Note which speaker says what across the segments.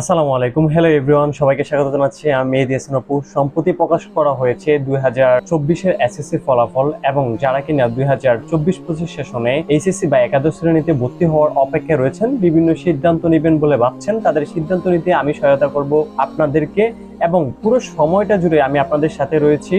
Speaker 1: আসসালামু আলাইকুম। Hello everyone সবাইকে স্বাগত জানাচ্ছি। আমি হাসান আপু সম্প্রতি প্রকাশ করা হয়েছে দুই হাজার চব্বিশের এসএসসি ফলাফল এবং যারা কিনা দুই হাজার চব্বিশ পঁচিশ সেশনে এইচএসসি বা একাদশ শ্রেণীতে ভর্তি হওয়ার অপেক্ষায় রয়েছেন, বিভিন্ন সিদ্ধান্ত নেবেন বলে ভাবছেন। তাদের সিদ্ধান্ত নিতে আমি সহায়তা করব আপনাদেরকে এবং পুরো সময়টা জুড়ে আমি আপনাদের সাথে রয়েছি।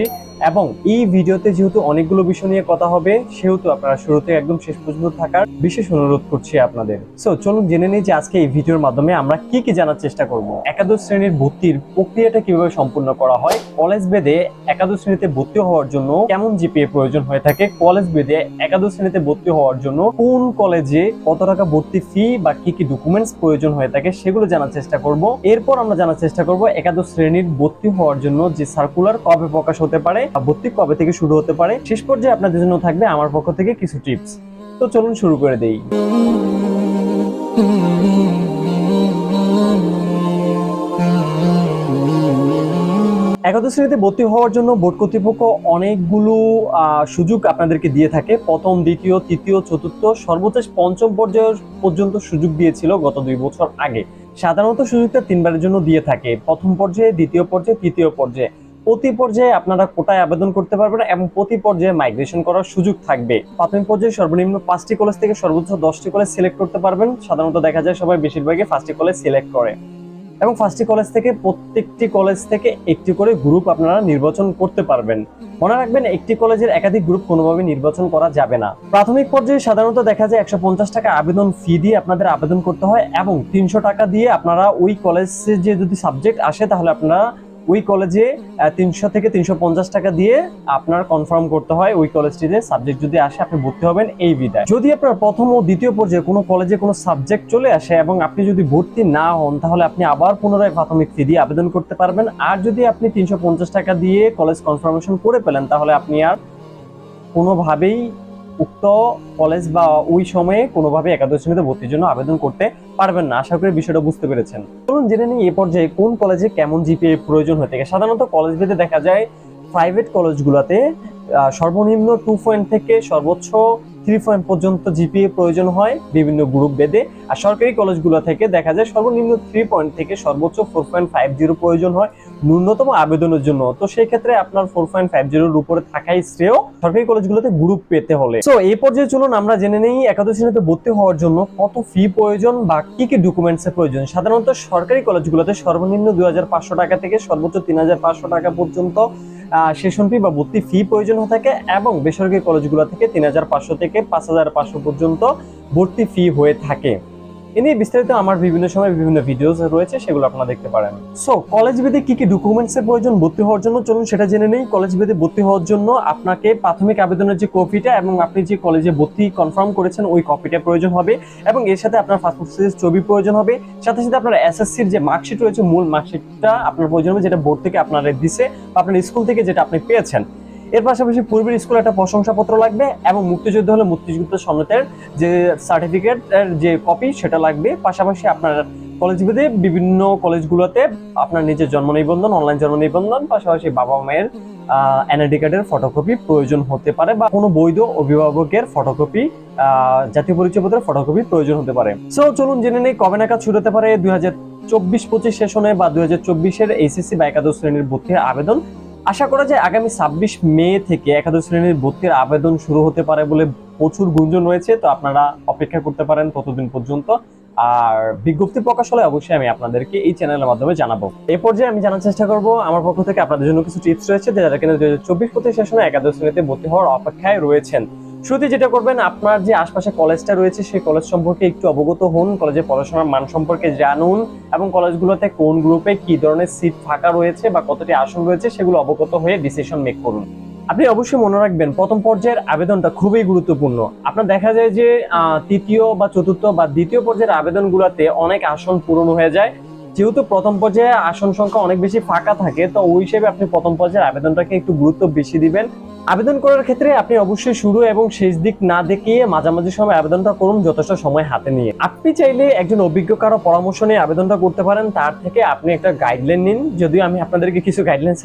Speaker 1: এবং এই ভিডিওতে যেহেতু অনেকগুলো বিষয় নিয়ে কথা হবে, সেহেতু আপনারা শুরুতে একদম শেষ পর্যন্ত থাকার বিশেষ অনুরোধ করছি আপনাদের। সো চলুন জেনে নিই যে আজকে এই ভিডিওর মাধ্যমে আমরা কি কি জানার চেষ্টা করব। একাদশ শ্রেণির ভর্তির প্রক্রিয়াটা কীভাবে সম্পূর্ণ করা হয়, কলেজ বেদে একাদশ শ্রেণীতে ভর্তি হওয়ার জন্য কেমন জিপিএ প্রয়োজন হয়ে থাকে, কলেজ বেদে একাদশ শ্রেণীতে ভর্তি হওয়ার জন্য কোন কলেজে কত টাকা ভর্তি ফি বা কি কি ডকুমেন্টস প্রয়োজন হয়ে থাকে সেগুলো জানার চেষ্টা করব। এরপর আমরা জানার চেষ্টা করব একাদশ শ্রেণির ভর্তি হওয়ার জন্য যে সার্কুলার কবে প্রকাশ হতে পারে ভর্তি কবে থেকে শুরু হতে পারে, শেষ পর্যায়ে আপনাদের জন্য থাকবে আমার পক্ষ থেকে কিছু টিপস। তো চলুন শুরু করে দেই। একাদশ শ্রেণীতে ভর্তি হওয়ার জন্য বোর্ড কর্তৃপক্ষ অনেকগুলো সুযোগ আপনাদেরকে দিয়ে থাকে। প্রথম, দ্বিতীয়, তৃতীয়, চতুর্থ সর্বশেষ পঞ্চম পর্যায় পর্যন্ত সুযোগ দিয়েছিল গত দুই বছর আগে। সাধারণত সুযোগটা তিনবারের জন্য দিয়ে থাকে। প্রথম পর্যায়ে, দ্বিতীয় পর্যায়ে, তৃতীয় পর্যায়ে। প্রতি পর্যায়ে আপনারা কোটায় আবেদন করতে পারবেন এবং প্রতি পর্যায়ে মাইগ্রেশন করার সুযোগ থাকবে। প্রাথমিক পর্যায়ে সর্বনিম্ন পাঁচটি কলেজ থেকে সর্বোচ্চ দশটি কলেজ সিলেক্ট করতে পারবেন। সাধারণত দেখা যায় সবাই বেশিরভাগই ফার্স্টটি কলেজ সিলেক্ট করে। এবং ফার্স্টটি কলেজ থেকে প্রত্যেকটি কলেজ থেকে একটি করে গ্রুপ আপনারা নির্বাচন করতে পারবেন। মনে রাখবেন, একটি কলেজের একাধিক গ্রুপ কোনোভাবে নির্বাচন করা যাবে না। প্রাথমিক পর্যায়ে সাধারণত দেখা যায় একশো পঞ্চাশ টাকা আবেদন ফি দিয়ে আপনাদের আবেদন করতে হয় এবং তিনশো টাকা দিয়ে আপনারা ওই কলেজে যে যদি সাবজেক্ট আসে, তাহলে আপনারা ওই কলেজে তিনশো থেকে তিনশো পঞ্চাশ টাকা দিয়ে আপনার কনফার্ম করতে হয় ওই কলেজটিতে সাবজেক্ট যদি আসে, আপনি ভর্তি হবেন এই বিদায়। যদি আপনার প্রথম ও দ্বিতীয় পর্যায়ে কোনো কলেজে কোনো সাবজেক্ট চলে আসে এবং আপনি যদি ভর্তি না হন, তাহলে আপনি আবার পুনরায় প্রাথমিক ফি দিয়ে আবেদন করতে পারবেন। আর যদি আপনি তিনশো পঞ্চাশ টাকা দিয়ে কলেজ কনফার্মেশন করে পেলেন তাহলে আপনি আর কোনোভাবেই উক্ত কলেজ বা ওই সময়ে কোনোভাবে একাদশ শ্রেণীতে ভর্তির জন্য আবেদন করতে পারবেন না। আশা করি বিষয়টা বুঝতে পেরেছেন। চলুন জেনে নিই এ পর্যায়ে কোন কলেজে কেমন জিপিএ প্রয়োজন হয়ে থাকে। সাধারণত কলেজ ভেদে দেখা যায় প্রাইভেট কলেজগুলোতে সর্বনিম্ন টু পয়েন্ট থেকে সর্বোচ্চ থ্রি পয়েন্ট পর্যন্ত জিপিএ প্রয়োজন হয় বিভিন্ন গ্রুপ ভেদে। আর সরকারি কলেজগুলো থেকে দেখা যায়, সর্বনিম্ন থ্রি পয়েন্ট থেকে সর্বোচ্চ ফোর পয়েন্ট ফাইভ জিরো প্রয়োজন হয়। ন্যূনতম আবেদনের জন্য। তো সেই ক্ষেত্রে আপনার ফোর পয়েন্ট ফাইভ জিরোর উপরে থাকাই শ্রেয়। সরকারি কলেজগুলোতে গ্রুপ পেতে হলে। তো এই পর্যায়ে চলুন আমরা জেনে নেই একাদশ শ্রেণীতে ভর্তি হওয়ার জন্য কত ফি প্রয়োজন বা কি কি ডকুমেন্টস এর প্রয়োজন। সাধারণত সরকারি কলেজগুলোতে সর্বনিম্ন দুই হাজার পাঁচশো টাকা থেকে সর্বোচ্চ তিন হাজার পাঁচশো টাকা পর্যন্ত সেশন ফি বা ভর্তি ফি প্রয়োজন হয়ে থাকে এবং বেসরকারি কলেজগুলো থেকে তিন হাজার পাঁচশো থেকে পাঁচ হাজার পাঁচশো পর্যন্ত ভর্তি ফি হয়ে থাকে। এ নিয়ে বিস্তারিত আমার বিভিন্ন সময় বিভিন্ন ভিডিওস রয়েছে, সেগুলো আপনারা দেখতে পারেন। সো কলেজ ভেদে কি কি ডকুমেন্টস এর প্রয়োজন ভর্তি হওয়ার জন্য? চলুন সেটা জেনে নেই। কলেজ ভেদে ভর্তি হওয়ার জন্য আপনাকে প্রাথমিক আবেদনের যে কপিটা এবং আপনি যে কলেজে ভর্তি কনফার্ম করেছেন, ওই কপিটা প্রয়োজন হবে এবং এর সাথে আপনার পাসপোর্ট সাইজ ছবি প্রয়োজন হবে। সাথে সাথে আপনার এসএসসির যে মার্কশিট রয়েছে, মূল মার্কশিটটা আপনার প্রয়োজন হবে, যেটা বোর্ড থেকে আপনারা দিছে বা আপনার স্কুল থেকে যেটা আপনি পেয়েছেন। এর পাশাপাশি পূর্বের স্কুলে একটা প্রশংসাপত্র লাগবে এবং মুক্তিযুদ্ধ হলে মুক্তিযুদ্ধ সনতের যে সার্টিফিকেট যে কপি সেটা লাগবে। পাশাপাশি আপনার কলেজ ভেদে বিভিন্ন কলেজগুলোতে আপনার নিজের জন্ম নিবন্ধন অনলাইন জন্ম নিবন্ধন, পাশাপাশি বাবা মায়ের এনআইডি কার্ডের ফটোকপি প্রয়োজন হতে পারে বা কোনো বৈধ অভিভাবকের ফটোকপি জাতীয় পরিচয়পত্রের ফটোকপি প্রয়োজন হতে পারে। সো চলুন জেনে নেই কবে নাগাদ শুরু হতে পারে দুই হাজার চব্বিশ পঁচিশ সেশনে বা দুই হাজার চব্বিশের এইচএসসি বা একাদশ শ্রেণির ভর্তির আবেদন। আশা করা যায় আগামী ছাব্বিশ মে থেকে একাদশ শ্রেণির ভর্তির আবেদন শুরু হতে পারে বলে প্রচুর গুঞ্জন রয়েছে, তো আপনারা অপেক্ষা করতে পারেন ততদিন পর্যন্ত। আর বিজ্ঞপ্তি প্রকাশ হলে অবশ্যই আমি আপনাদেরকে এই চ্যানেলের মাধ্যমে জানাব। এ পর্যায়ে আমি জানার চেষ্টা করব, আমার পক্ষ থেকে আপনাদের জন্য কিছু টিপস রয়েছে যারা কিনা দুই হাজার চব্বিশ পঁচিশ সেশনে একাদশ শ্রেণীতে ভর্তি হওয়ার অপেক্ষায় রয়েছেন। শুরুতে যেটা করবেন, আপনার যে আশপাশে কলেজটা রয়েছে, সেই কলেজ সম্পর্কে একটু অবগত হন কলেজের পড়াশোনার মান সম্পর্কে জানুন এবং কলেজগুলোতে কোন গ্রুপে কি ধরনের সিট ফাঁকা রয়েছে বা কতটি আসন রয়েছে, সেগুলো অবগত হয়ে ডিসিশন মেক করুন। আপনি অবশ্যই মনে রাখবেন, প্রথম পর্যায়ের আবেদনটা খুবই গুরুত্বপূর্ণ। আপনার দেখা যায় যে তৃতীয় বা চতুর্থ বা দ্বিতীয় পর্যায়ের আবেদনগুলোতে অনেক আসন পূরণ হয়ে যায়। যেহেতু প্রথম পর্যায়ে আসন সংখ্যা অনেক বেশি ফাঁকা থাকে, তো ওই হিসেবে আপনি প্রথম পর্যায়ের আবেদনটাকে একটু গুরুত্ব বেশি দিবেন। আবেদন করার ক্ষেত্রে আপনি অবশ্যই শুরু এবং শেষ দিক না দেখিয়ে মাঝামাঝি সময় আবেদনটা করুন যথেষ্ট সময় হাতে নিয়ে। আপনি চাইলে একজন অভিজ্ঞ কারও পরামর্শ নিয়ে আবেদনটা করতে পারেন, তার থেকে আপনি একটা গাইডলাইন নিন। যদিও আমি আপনাদেরকে কিছু গাইডলাইন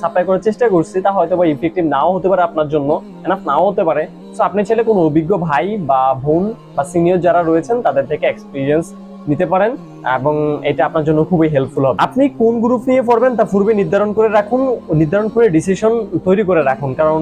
Speaker 1: সাপ্লাই করার চেষ্টা করছি, তা হয়তো বা ইফেক্টিভ নাও হতে পারে আপনার জন্য এনাফ নাও হতে পারে। সো আপনি চাইলে কোনো অভিজ্ঞ ভাই বা বোন বা সিনিয়র যারা রয়েছেন, তাদের থেকে এক্সপিরিয়েন্স নিতে পারেন। এবং এটা আপনার জন্য খুবই হেল্পফুল হবে। আপনি কোন গ্রুপ নিয়ে পড়বেন তা পূর্বে নির্ধারণ করে রাখুন, নির্ধারণ করে ডিসিশন তৈরি করে রাখুন। কারণ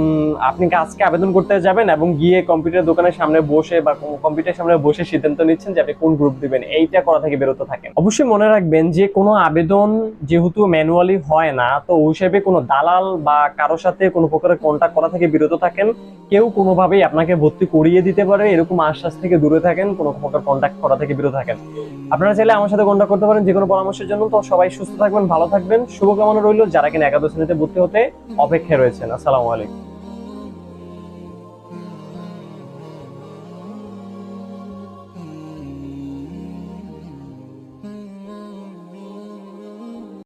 Speaker 1: আপনি আজকে আবেদন করতে যাবেন এবং গিয়ে কম্পিউটার দোকানের সামনে বসে বা কম্পিউটার সামনে বসে সিদ্ধান্ত নিচ্ছেন যে আপনি কোন গ্রুপ দিবেন? এইটা করা থেকে বিরত থাকেন। অবশ্যই মনে রাখবেন যে কোনো আবেদন যেহেতু ম্যানুয়ালি হয় না, তো ওই হিসেবে কোনো দালাল বা কারোর সাথে কোনো প্রকারের কন্ট্যাক্ট করা থেকে বিরত থাকেন। কেউ কোনোভাবেই আপনাকে ভর্তি করিয়ে দিতে পারে, এরকম আশ্বাস থেকে দূরে থাকেন, কোনো প্রকার কন্ট্যাক্ট করা থেকে বিরত থাকেন। আপনারা চাইলে আমার সাথে কন্ট্যাক্ট করতে পারেন যে কোনো পরামর্শের জন্য। তো সবাই সুস্থ থাকবেন, ভালো থাকবেন। শুভকামনা রইল যারা কিনা একাদশ শ্রেণীতে ভর্তি হতে অপেক্ষায় রয়েছেন। আসসালামু আলাইকুম।